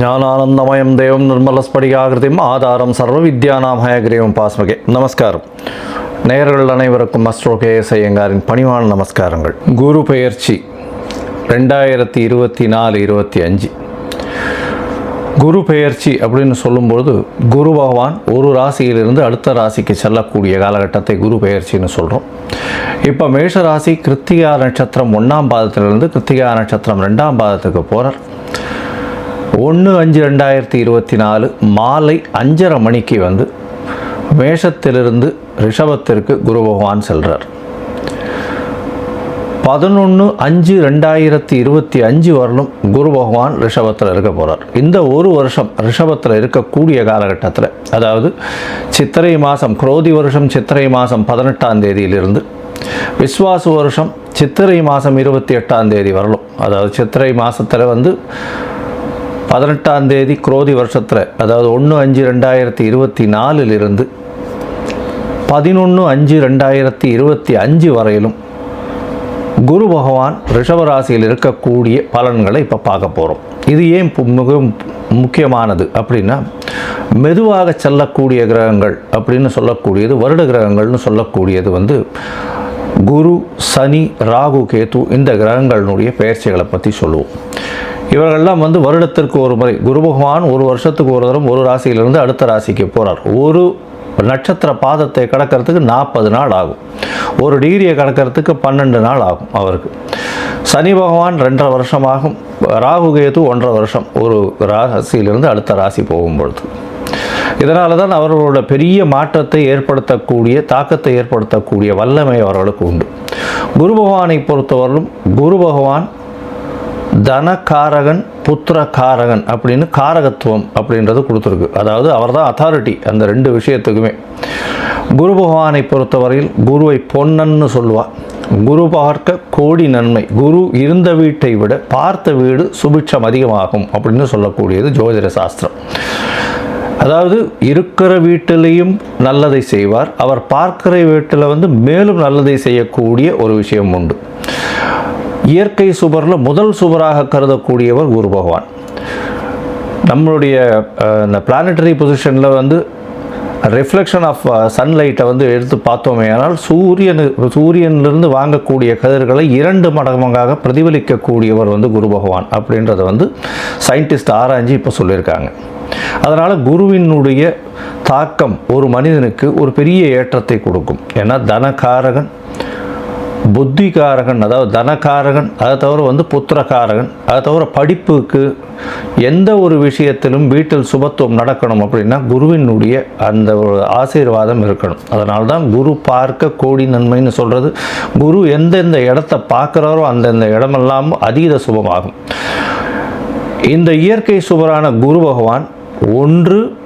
ജ്ഞാനാനന്ദമയം ദേവം നിർമ്മലസ്ഫടികാകൃതിയും ആധാരം സർവവിദ്യാനാമയഗ്രഹവും பாஸ்மகே. நமஸ்காரம். நேயர்கள் அனைவருக்கும் அஸ்ட்ரோ கேஎஸ் ஐயங்காரின் பணிவான நமஸ்காரங்கள். குரு பெயர்ச்சி ரெண்டாயிரத்தி இருபத்தி நாலு இருபத்தி அஞ்சு. குரு பெயர்ச்சி அப்படின்னு சொல்லும்பொழுது குரு பகவான் ஒரு ராசியிலிருந்து அடுத்த ராசிக்கு செல்லக்கூடிய காலகட்டத்தை குரு பெயர்ச்சின்னு சொல்கிறோம் இப்போ மேஷராசி கிருத்திகா நட்சத்திரம் ஒன்றாம் பாதத்திலிருந்து கிருத்திகா நட்சத்திரம் ரெண்டாம் பாதத்துக்கு போகிறார் ஒன்று அஞ்சு ரெண்டாயிரத்தி இருபத்தி நாலு மாலை அஞ்சரை மணிக்கு வந்து மேஷத்திலிருந்து ரிஷபத்திற்கு குரு பகவான் செல்கிறார் பதினொன்று அஞ்சு ரெண்டாயிரத்தி இருபத்தி அஞ்சு வரலும் குரு பகவான் ரிஷபத்தில் இருக்க போகிறார் இந்த ஒரு வருஷம் ரிஷபத்தில் இருக்கக்கூடிய காலகட்டத்தில் அதாவது சித்திரை மாதம் குரோதி வருஷம் சித்திரை மாதம் பதினெட்டாம் தேதியிலிருந்து விஸ்வாசு வருஷம் சித்திரை மாதம் இருபத்தி எட்டாம் தேதி வரலும் அதாவது சித்திரை மாதத்தில் வந்து பதினெட்டாம் தேதி குரோதி வருஷத்தில் அதாவது ஒன்று அஞ்சு ரெண்டாயிரத்தி இருபத்தி நாலிலிருந்து பதினொன்று அஞ்சு ரெண்டாயிரத்தி இருபத்தி அஞ்சு வரையிலும் குரு பகவான் ரிஷபராசியில் இருக்கக்கூடிய பலன்களை இப்போ பார்க்க போகிறோம் இது ஏன் பு- மிகவும் முக்கியமானது அப்படின்னா மெதுவாக செல்லக்கூடிய கிரகங்கள் அப்படின்னு சொல்லக்கூடியது வருட கிரகங்கள்னு சொல்லக்கூடியது வந்து குரு சனி ராகு கேத்து இந்த கிரகங்களினுடைய பெயர்ச்சிகளை பற்றி சொல்லுவோம். இவர்கள்லாம் வந்து வருடத்திற்கு ஒரு முறை குரு பகவான் ஒரு வருஷத்துக்கு ஒரு தரம் ஒரு ராசியிலிருந்து அடுத்த ராசிக்கு போகிறார் ஒரு நட்சத்திர பாதத்தை கடக்கிறதுக்கு நாற்பது நாள் ஆகும். ஒரு டிகிரியை கடக்கிறதுக்கு பன்னெண்டு நாள் ஆகும் அவருக்கு. சனி பகவான் ரெண்டரை வருஷமாகும். ராகு கேது ஒன்றரை வருஷம் ஒரு ராசியிலிருந்து அடுத்த ராசி போகும்பொழுது. இதனால தான் அவர்களோட பெரிய மாற்றத்தை ஏற்படுத்தக்கூடிய தாக்கத்தை ஏற்படுத்தக்கூடிய வல்லமை அவர்களுக்கு உண்டு. குரு பகவானை பொறுத்தவரையிலும் குரு பகவான் தனகாரகன் புத்திரகாரகன் அப்படின்னு காரகத்துவம் அப்படின்றது கொடுத்துருக்கு. அதாவது அவர் தான் அத்தாரிட்டி அந்த ரெண்டு விஷயத்துக்குமே. குரு பகவானை பொறுத்தவரையில் குருவை பொன்னன்னு சொல்லுவாள் குரு பார்க்க கோடி நன்மை. குரு இருந்த வீட்டை விட பார்த்த வீடு சுபிட்சம் அதிகமாகும் அப்படின்னு சொல்லக்கூடியது ஜோதிட சாஸ்திரம். அதாவது இருக்கிற வீட்டிலையும் நல்லதை செய்வார். அவர் பார்க்கிற வீட்டில் வந்து மேலும் நல்லதை செய்யக்கூடிய ஒரு விஷயம் உண்டு. இயற்கை சுபரில் முதல் சுபராக கருதக்கூடியவர் குரு பகவான். நம்மளுடைய இந்த பிளானட்டரி பொசிஷனில் வந்து ரிஃப்ளெக்ஷன் ஆஃப் சன்லைட்டை வந்து எடுத்து பார்த்தோமே ஆனால் சூரியனு சூரியனிலிருந்து வாங்கக்கூடிய கதிர்களை இரண்டு மடங்காக பிரதிபலிக்கக்கூடியவர் வந்து குரு பகவான் அப்படின்றத வந்து சயின்டிஸ்ட் ஆராய்ஞ்சு இப்போ சொல்லியிருக்காங்க. அதனால் குருவினுடைய தாக்கம் ஒரு மனிதனுக்கு ஒரு பெரிய ஏற்றத்தை கொடுக்கும். ஏன்னா தனகாரகன் புத்திகாரகன் அதாவது தனக்காரகன் அதை தவிர வந்து புத்திரகாரகன் அதை தவிர படிப்புக்கு எந்த ஒரு விஷயத்திலும் வீட்டில் சுபத்துவம் நடக்கணும் அப்படின்னா குருவினுடைய அந்த ஒரு ஆசீர்வாதம் இருக்கணும். அதனால தான் குரு பார்க்க கோடி நன்மைன்னு சொல்கிறது குரு எந்தெந்த இடத்த பார்க்குறாரோ அந்தந்த இடமெல்லாம் அதீத சுபமாகும். இந்த இயற்கை சுபரான குரு பகவான் ஒன்று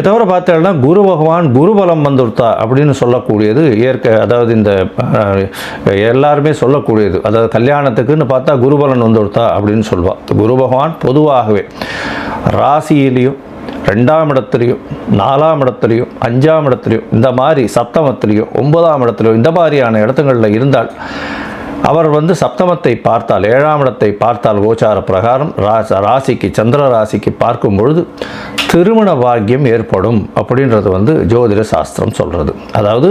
தவிர பார்த்தோம்னா குரு பகவான் குருபலம் வந்துடுத்தா அப்படின்னு சொல்லக்கூடியது இயற்கை அதாவது இந்த எல்லாருமே சொல்லக்கூடியது. அதாவது கல்யாணத்துக்குன்னு பார்த்தா குருபலன் வந்துடுத்தா அப்படின்னு சொல்லுவாள் குரு பகவான் பொதுவாகவே ராசியிலையும் ரெண்டாம் இடத்துலையும் நாலாம் இடத்துலையும் அஞ்சாம் இடத்துலையும் இந்த மாதிரி சப்தமத்துலேயும் ஒன்பதாம் இடத்துலையும் இந்த மாதிரியான இடத்துங்களில் இருந்தால் அவர் வந்து சப்தமத்தை பார்த்தால் ஏழாம் இடத்தை பார்த்தால் கோச்சார பிரகாரம் ராச ராசிக்கு சந்திர ராசிக்கு பார்க்கும் பொழுது திருமண பாக்கியம் ஏற்படும் அப்படின்றது வந்து ஜோதிட சாஸ்திரம் சொல்கிறது அதாவது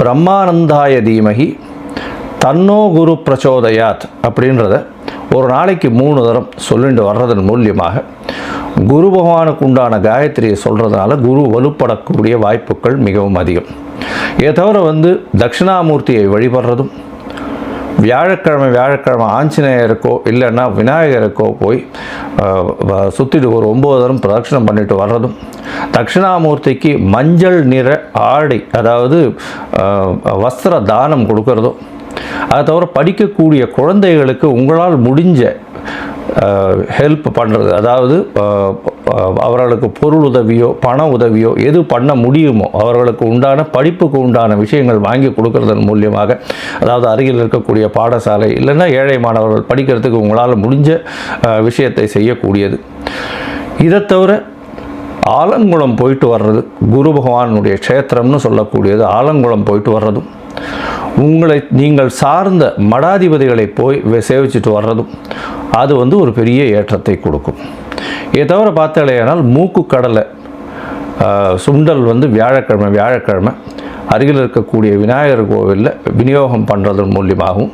பிரம்மானந்தாய தீமகி தன்னோ குரு பிரச்சோதயாத் அப்படின்றத ஒரு நாளைக்கு மூணு தரம் சொல்லிட்டு வர்றதன் மூலியமாக குரு பகவானுக்கு உண்டான காயத்ரியை சொல்கிறதுனால குரு வலுப்படக்கூடிய வாய்ப்புகள் மிகவும் அதிகம். இதை தவிர வந்து தட்சிணாமூர்த்தியை வழிபடுறதும் வியாழக்கிழமை வியாழக்கிழமை ஆஞ்சநேயருக்கோ இல்லைன்னா விநாயகருக்கோ போய் சுற்றிட்டு வ- ஒரு ஒம்பது தரம் பிரதட்சணம் பண்ணிட்டு வர்றதும் தட்சிணாமூர்த்திக்கு மஞ்சள் நிற ஆடை அதாவது வஸ்திர தானம் கொடுக்கறதும் அதை தவிர படிக்கக்கூடிய குழந்தைகளுக்கு உங்களால் முடிஞ்ச ஹெல்ப் பண்ணுறது அதாவது அவர்களுக்கு பொருள் உதவியோ பண உதவியோ எது பண்ண முடியுமோ அவர்களுக்கு உண்டான படிப்புக்கு உண்டான விஷயங்கள் வாங்கி கொடுக்கறதன் மூலியமாக அதாவது அருகில் இருக்கக்கூடிய பாடசாலை இல்லைன்னா ஏழை மாணவர்கள் படிக்கிறதுக்கு உங்களால் முடிஞ்ச விஷயத்தை செய்யக்கூடியது. இதை தவிர ஆலங்குளம் போயிட்டு வர்றது குரு பகவானுடைய க்ஷேத்திரம்னு சொல்லக்கூடியது ஆலங்குளம் போயிட்டு வர்றதும். உங்களை நீங்கள் சார்ந்த மடாதிபதிகளை போய் சேவிச்சுட்டு சேவிச்சிட்டு வர்றதும் அது வந்து ஒரு பெரிய ஏற்றத்தை கொடுக்கும். இதை தவிர பார்த்தாலேயானால் மூக்கு கடலை சுண்டல் வந்து வியாழக்கிழமை வியாழக்கிழமை அருகில் இருக்கக்கூடிய விநாயகர் கோவிலில் விநியோகம் பண்ணுறதன் மூலியமாகவும்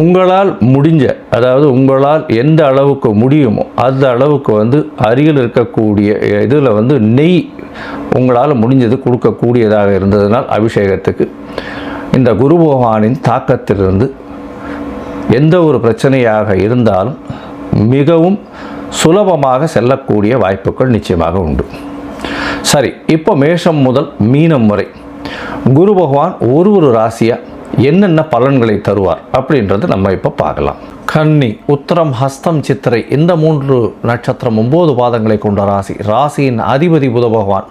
உங்களால் முடிஞ்ச அதாவது உங்களால் எந்த அளவுக்கு முடியுமோ அந்த அளவுக்கு வந்து அருகில் இருக்கக்கூடிய இதில் வந்து நெய் உங்களால் முடிஞ்சது கொடுக்கக்கூடியதாக இருந்ததுனால் அபிஷேகத்துக்கு. இந்த குரு பகவானின் தாக்கத்திலிருந்து எந்த ஒரு பிரச்சனையாக இருந்தாலும் மிகவும் சுலபமாக செல்லக்கூடிய வாய்ப்புகள் நிச்சயமாக உண்டு. சரி இப்போ மேஷம் முதல் மீனம் வரை குரு பகவான் ஒரு ஒரு ராசியாக என்னென்ன பலன்களை தருவார் அப்படின்றத நம்ம இப்போ பார்க்கலாம். கன்னி உத்தரம் ஹஸ்தம் சித்திரை இந்த மூன்று நட்சத்திரம் ஒம்பது பாதங்களை கொண்ட ராசி. ராசியின் அதிபதி புத பகவான்.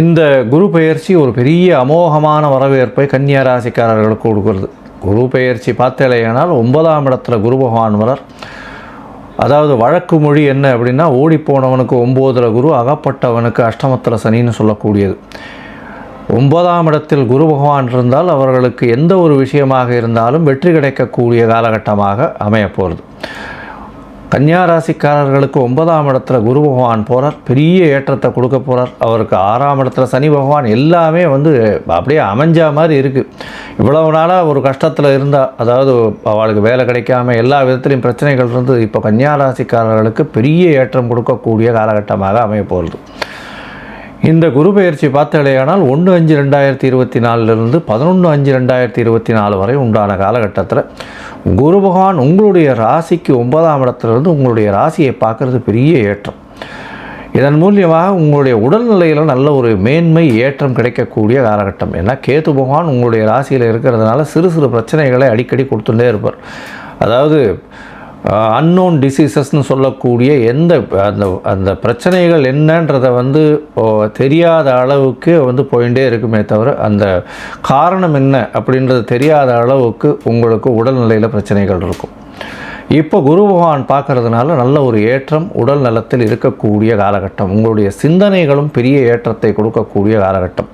இந்த குரு பெயர்ச்சி ஒரு பெரிய அமோகமான வரவேற்பை கன்னியா ராசிக்காரர்களுக்கு கொடுக்கிறது. குரு பெயர்ச்சி பார்த்தேலையானால் ஒன்பதாம் இடத்துல குரு பகவான் வரர். அதாவது வழக்கு மொழி என்ன அப்படின்னா ஓடிப்போனவனுக்கு ஒம்போதில் குரு அகப்பட்டவனுக்கு அஷ்டமத்தில் சனின்னு சொல்லக்கூடியது. ஒன்பதாம் இடத்தில் குரு பகவான் இருந்தால் அவர்களுக்கு எந்த ஒரு விஷயமாக இருந்தாலும் வெற்றி கிடைக்கக்கூடிய காலகட்டமாக அமையப்போகிறது கன்னியா ராசிக்காரர்களுக்கு ஒன்பதாம் இடத்துல குரு பகவான் போகிறார் பெரிய ஏற்றத்தை கொடுக்க போகிறார் அவருக்கு ஆறாம் இடத்துல சனி பகவான் எல்லாமே வந்து அப்படியே அமைஞ்ச மாதிரி இருக்குது இவ்வளவு நாளாக ஒரு கஷ்டத்தில் இருந்தால் அதாவது அவளுக்கு வேலை கிடைக்காம எல்லா விதத்துலையும் பிரச்சனைகள் இருந்து இப்போ கன்னியா ராசிக்காரர்களுக்கு பெரிய ஏற்றம் கொடுக்கக்கூடிய காலகட்டமாக அமைய போகிறது இந்த குரு பயிற்சி பார்த்தாலேயானால் ஒன்று அஞ்சு ரெண்டாயிரத்தி இருபத்தி நாலுலேருந்து பதினொன்று அஞ்சு ரெண்டாயிரத்தி இருபத்தி நாலு வரை உண்டான காலகட்டத்தில் குரு பகவான் உங்களுடைய ராசிக்கு ஒன்பதாம் இடத்துலேருந்து உங்களுடைய ராசியை பார்க்குறது பெரிய ஏற்றம். இதன் மூலியமாக உங்களுடைய உடல்நிலையில் நல்ல ஒரு மேன்மை ஏற்றம் கிடைக்கக்கூடிய காலகட்டம். ஏன்னா கேத்து பகவான் உங்களுடைய ராசியில் இருக்கிறதுனால சிறு சிறு பிரச்சனைகளை அடிக்கடி கொடுத்துட்டே இருப்பார். அதாவது அன்னோன் டிசீசஸ்னு சொல்லக்கூடிய எந்த அந்த அந்த பிரச்சனைகள் என்னன்றதை வந்து தெரியாத அளவுக்கு வந்து போயிட்டே இருக்குமே தவிர அந்த காரணம் என்ன அப்படின்றது தெரியாத அளவுக்கு உங்களுக்கு உடல்நிலையில் பிரச்சனைகள் இருக்கும். இப்போ குரு பகவான் பார்க்கறதுனால நல்ல ஒரு ஏற்றம் உடல் நலத்தில் இருக்கக்கூடிய காலகட்டம் உங்களுடைய சிந்தனைகளும் பெரிய ஏற்றத்தை கொடுக்கக்கூடிய காலகட்டம்.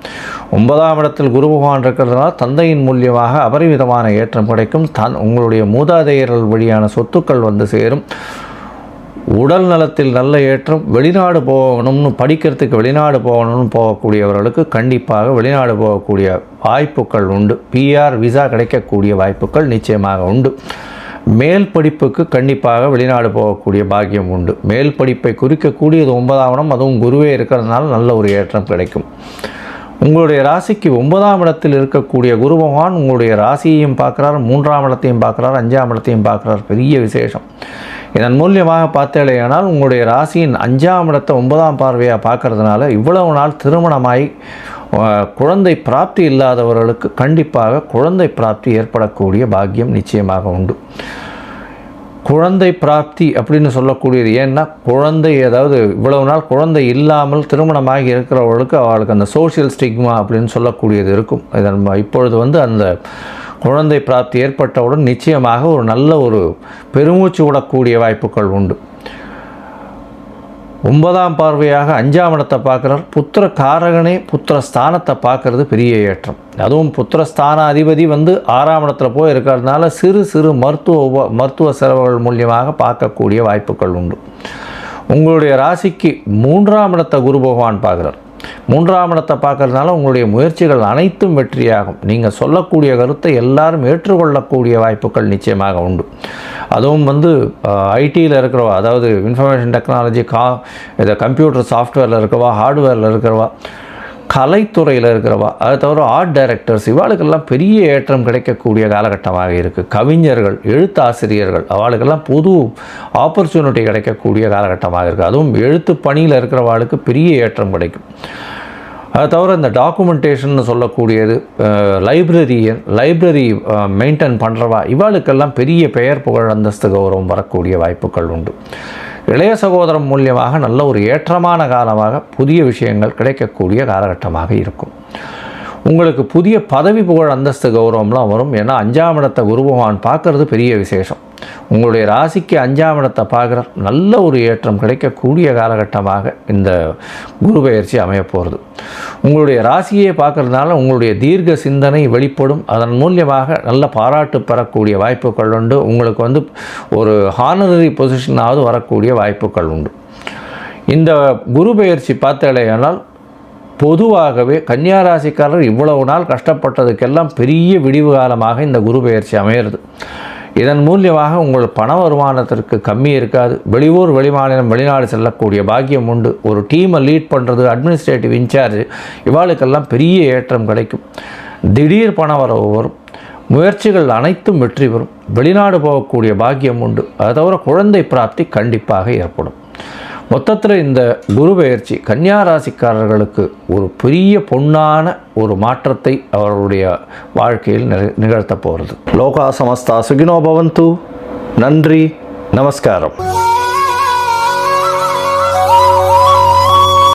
ஒன்பதாம் இடத்தில் குரு பகவான் இருக்கிறதுனால தந்தையின் மூலியமாக அபரிவிதமான ஏற்றம் கிடைக்கும். தன் உங்களுடைய மூதாதையர்கள் வழியான சொத்துக்கள் வந்து சேரும். உடல் நலத்தில் நல்ல ஏற்றம் வெளிநாடு போகணும்னு படிக்கிறதுக்கு வெளிநாடு போகணும்னு போகக்கூடியவர்களுக்கு கண்டிப்பாக வெளிநாடு போகக்கூடிய வாய்ப்புகள் உண்டு. பிஆர் விசா கிடைக்கக்கூடிய வாய்ப்புகள் நிச்சயமாக உண்டு. மேல் படிப்புக்கு கண்டிப்பாக வெளிநாடு போகக்கூடிய பாக்கியம் உண்டு. மேல் படிப்பை குறிக்கக்கூடியது ஒன்பதாம் இடம் அதுவும் குருவே இருக்கிறதுனால நல்ல ஒரு ஏற்றம் கிடைக்கும். உங்களுடைய ராசிக்கு ஒன்பதாம் இடத்தில் இருக்கக்கூடிய குரு பகவான் உங்களுடைய ராசியையும் பார்க்குறார் மூன்றாம் இடத்தையும் பார்க்குறார் அஞ்சாம் இடத்தையும் பார்க்குறார். பெரிய விசேஷம். இதன் மூலியமாக பார்த்தேலையானால் உங்களுடைய ராசியின் அஞ்சாம் இடத்தை ஒன்பதாம் பார்வையாக பார்க்கறதுனால இவ்வளவு நாள் திருமணமாய் குழந்தை பிராப்தி இல்லாதவர்களுக்கு கண்டிப்பாக குழந்தை பிராப்தி ஏற்படக்கூடிய பாக்கியம் நிச்சயமாக உண்டு. குழந்தை பிராப்தி அப்படின்னு சொல்லக்கூடியது. ஏன்னா குழந்தை ஏதாவது இவ்வளவு நாள் குழந்தை இல்லாமல் திருமணமாகி இருக்கிறவர்களுக்கு அவளுக்கு அந்த சோஷியல் ஸ்டிக்மா அப்படின்னு சொல்லக்கூடியது இருக்கும். இதன் இப்பொழுது வந்து அந்த குழந்தை பிராப்தி ஏற்பட்டவுடன் நிச்சயமாக ஒரு நல்ல ஒரு பெருமூச்சு விடக்கூடிய வாய்ப்புகள் உண்டு. ஒன்பதாம் பார்வையாக அஞ்சாம் இடத்தை பார்க்குறார். புத்திர காரகனே புத்திர ஸ்தானத்தை பார்க்கறது பெரிய ஏற்றம். அதுவும் புத்திரஸ்தான அதிபதி வந்து ஆறாம் இடத்துல போய் இருக்கிறதுனால சிறு சிறு மருத்துவ உப மருத்துவ செலவுகள் மூலியமாக பார்க்கக்கூடிய வாய்ப்புகள் உண்டு. உங்களுடைய ராசிக்கு மூன்றாம் இடத்தை குரு பகவான் பார்க்குறார். மூன்றாம் இடத்தை பார்க்கறதுனால உங்களுடைய முயற்சிகள் அனைத்தும் வெற்றியாகும். நீங்கள் சொல்லக்கூடிய கருத்தை எல்லாரும் ஏற்றுக்கொள்ளக்கூடிய வாய்ப்புகள் நிச்சயமாக உண்டு. அதுவும் வந்து ஐடியில் இருக்கிறவா அதாவது இன்ஃபர்மேஷன் டெக்னாலஜி கா இதை கம்ப்யூட்டர் சாஃப்ட்வேரில் இருக்கிறவா ஹார்ட்வேரில் இருக்கிறவா கலைத்துறையில் இருக்கிறவா அதை தவிர ஆர்ட் டைரக்டர்ஸ் இவாளுக்கெல்லாம் பெரிய ஏற்றம் கிடைக்கக்கூடிய காலகட்டமாக இருக்குது கவிஞர்கள் எழுத்தாசிரியர்கள் அவளுக்கெல்லாம் புது ஆப்பர்ச்சுனிட்டி கிடைக்கக்கூடிய காலகட்டமாக இருக்குது அதுவும் எழுத்து பணியில் இருக்கிறவாளுக்கு பெரிய ஏற்றம் கிடைக்கும். அதை தவிர இந்த டாக்குமெண்டேஷன் சொல்லக்கூடியது லைப்ரரியன் லைப்ரரி மெயின்டைன் பண்ணுறவா இவாளுக்கெல்லாம் பெரிய பெயர் புகழ் அந்தஸ்து கௌரவம் வரக்கூடிய வாய்ப்புகள் உண்டு. இளைய சகோதரம் மூலியமாக நல்ல ஒரு ஏற்றமான காலமாக புதிய விஷயங்கள் கிடைக்கக்கூடிய காலகட்டமாக இருக்கும். உங்களுக்கு புதிய பதவி புகழ் அந்தஸ்து கௌரவம்லாம் வரும். ஏன்னா அஞ்சாம் இடத்தை குருபகவான் பார்க்கறது பெரிய விசேஷம். உங்களுடைய ராசிக்கு அஞ்சாம் இடத்தை பார்க்குற நல்ல ஒரு ஏற்றம் கிடைக்கக்கூடிய காலகட்டமாக இந்த குரு பயிற்சி அமையப்போகிறது உங்களுடைய ராசியை பார்க்கறதுனால உங்களுடைய தீர்க்க சிந்தனை வெளிப்படும். அதன் மூலியமாக நல்ல பாராட்டு பெறக்கூடிய வாய்ப்புகள் உண்டு. உங்களுக்கு வந்து ஒரு ஹானரரி பொசிஷனாவது வரக்கூடிய வாய்ப்புகள் உண்டு. இந்த குரு பயிற்சி பார்த்தாலேயானால் பொதுவாகவே கன்னியாராசிக்காரர் இவ்வளவு நாள் கஷ்டப்பட்டதுக்கெல்லாம் பெரிய விடிவு காலமாக இந்த குரு பயிற்சி அமையிறது இதன் மூலியமாக உங்கள் பண வருமானத்திற்கு கம்மி இருக்காது. வெளியூர் வெளிமாநிலம் வெளிநாடு செல்லக்கூடிய பாக்கியம் உண்டு. ஒரு டீமை லீட் பண்ணுறது அட்மினிஸ்ட்ரேட்டிவ் இன்சார்ஜ் இவாளுக்கெல்லாம் பெரிய ஏற்றம் கிடைக்கும். திடீர் பண வரவு வரும். முயற்சிகள் அனைத்தும் வெற்றி பெறும். வெளிநாடு போகக்கூடிய பாக்கியம் உண்டு. அதை தவிர குழந்தை பிராப்தி கண்டிப்பாக ஏற்படும். மொத்தத்தில் இந்த குரு பெயர்ச்சி கன்னியா ராசிக்காரர்களுக்கு ஒரு பெரிய பொன்னான ஒரு மாற்றத்தை அவருடைய வாழ்க்கையில் நிகழ்த்த நிகழ்த்தப் போகிறது. லோகா சமஸ்தா சுகினோ பவந்து. நன்றி நமஸ்காரம்.